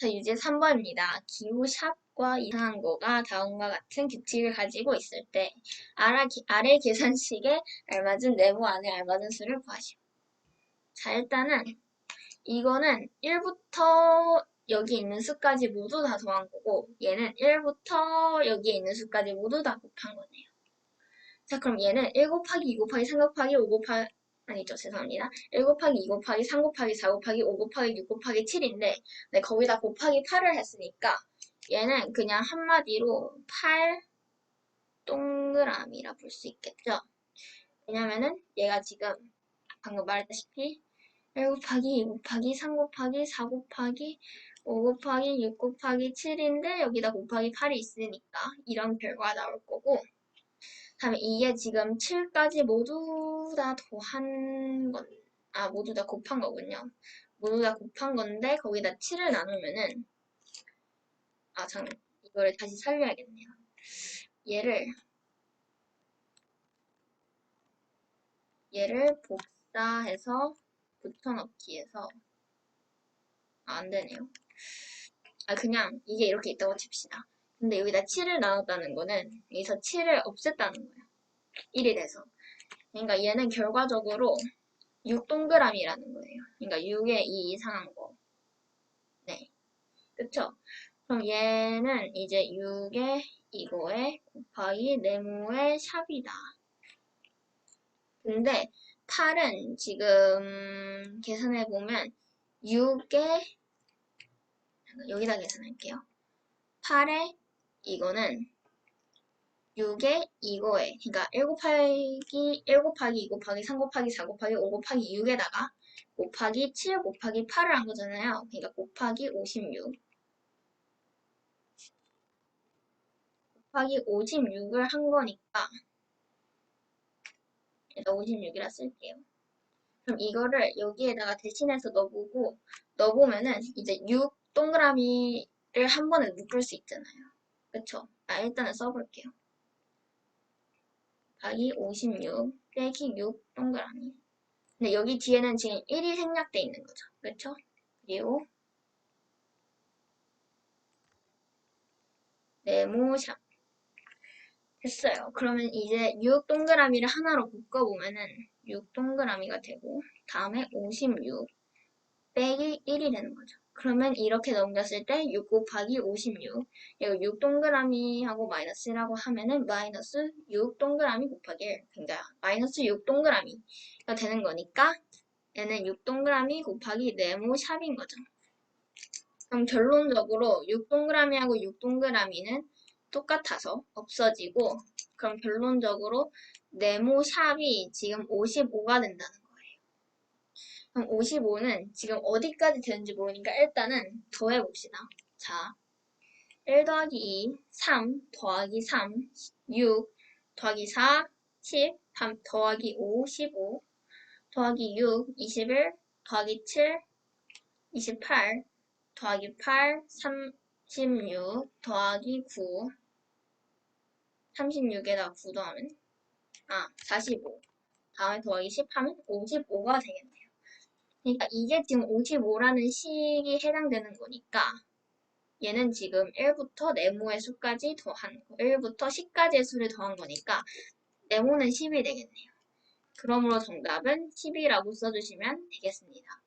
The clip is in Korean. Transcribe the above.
자, 유제 3번입니다. 기호 샵과 이상한 거가 다음과 같은 규칙을 가지고 있을 때 아래, 아래 계산식에 알맞은 네모 안에 알맞은 수를 구하시오. 자, 일단은 이거는 1부터 여기 있는 수까지 모두 다 더한 거고 얘는 1부터 여기에 있는 수까지 모두 다 곱한 거네요. 자, 그럼 얘는 1 곱하기 2 곱하기 3 곱하기 5 곱하기 아니죠, 죄송합니다. 1 곱하기 2 곱하기 3 곱하기 4 곱하기 5 곱하기 6 곱하기 7인데 네, 거기다 곱하기 8을 했으니까 얘는 그냥 한마디로 8 동그라미라 볼 수 있겠죠. 왜냐면은 얘가 지금 방금 말했다시피 1 곱하기 2 곱하기 3 곱하기 4 곱하기 5 곱하기 6 곱하기 7인데 여기다 곱하기 8이 있으니까 이런 결과가 나올 거고 다음에 이게 지금 7까지 모두 다 더한 건, 아, 모두 다 곱한 거군요. 모두 다 곱한 건데, 거기다 7을 나누면은, 아, 잠, 이거를 다시 살려야겠네요. 얘를, 얘를 복사해서 붙여넣기 해서, 아, 안 되네요. 아, 그냥 이게 이렇게 있다고 칩시다. 근데 여기다 7을 나눴다는 거는 여기서 7을 없앴다는 거예요. 1이 돼서. 그러니까 얘는 결과적으로 6 동그라미라는 거예요. 그러니까 6에 2 이상한 거. 네. 그쵸? 그럼 얘는 이제 6에 이거에 곱하기 네모의 샵이다. 근데 8은 지금 계산해보면 6에 여기다 계산할게요. 8에 이거는 6에 이거에 그러니까 1 곱하기 1 곱하기 2 곱하기 3 곱하기 4 곱하기 5 곱하기 6에다가 곱하기 7 곱하기 8을 한 거잖아요. 그러니까 곱하기 56 곱하기 56을 한 거니까 일단 56이라 쓸게요. 그럼 이거를 여기에다가 대신해서 넣어보고 넣어보면은 이제 6 동그라미를 한 번에 묶을 수 있잖아요. 그쵸? 아, 일단은 써볼게요. 곱하기 56 빼기 6 동그라미. 근데 여기 뒤에는 지금 1이 생략돼 있는 거죠. 그쵸? 그리고 네모샵. 됐어요. 그러면 이제 6 동그라미를 하나로 묶어보면은 6 동그라미가 되고 다음에 56 빼기 1이 되는 거죠. 그러면 이렇게 넘겼을 때 6 곱하기 56 이거 6 동그라미 하고 마이너스 1하고 하면은 마이너스 6 동그라미 곱하기 1 그러니까 마이너스 6 동그라미가 되는 거니까 얘는 6 동그라미 곱하기 네모 샵인 거죠. 그럼 결론적으로 6 동그라미하고 6 동그라미는 똑같아서 없어지고 그럼 결론적으로 네모 샵이 지금 55가 된다는. 그럼 55는 지금 어디까지 되는지 모르니까 일단은 더해봅시다. 자, 1 더하기 2, 3 더하기 3, 6 더하기 4, 10, 3 더하기 5, 15 더하기 6, 21 더하기 7, 28 더하기 8, 36 더하기 9 36에다 9 더하면 아, 45 다음에 더하기 10 하면 55가 되겠네요. 그러니까 이게 지금 55라는 식이 해당되는 거니까 얘는 지금 1부터 네모의 수까지 더한 거, 1부터 10까지의 수를 더한 거니까 네모는 10이 되겠네요. 그러므로 정답은 10이라고 써주시면 되겠습니다.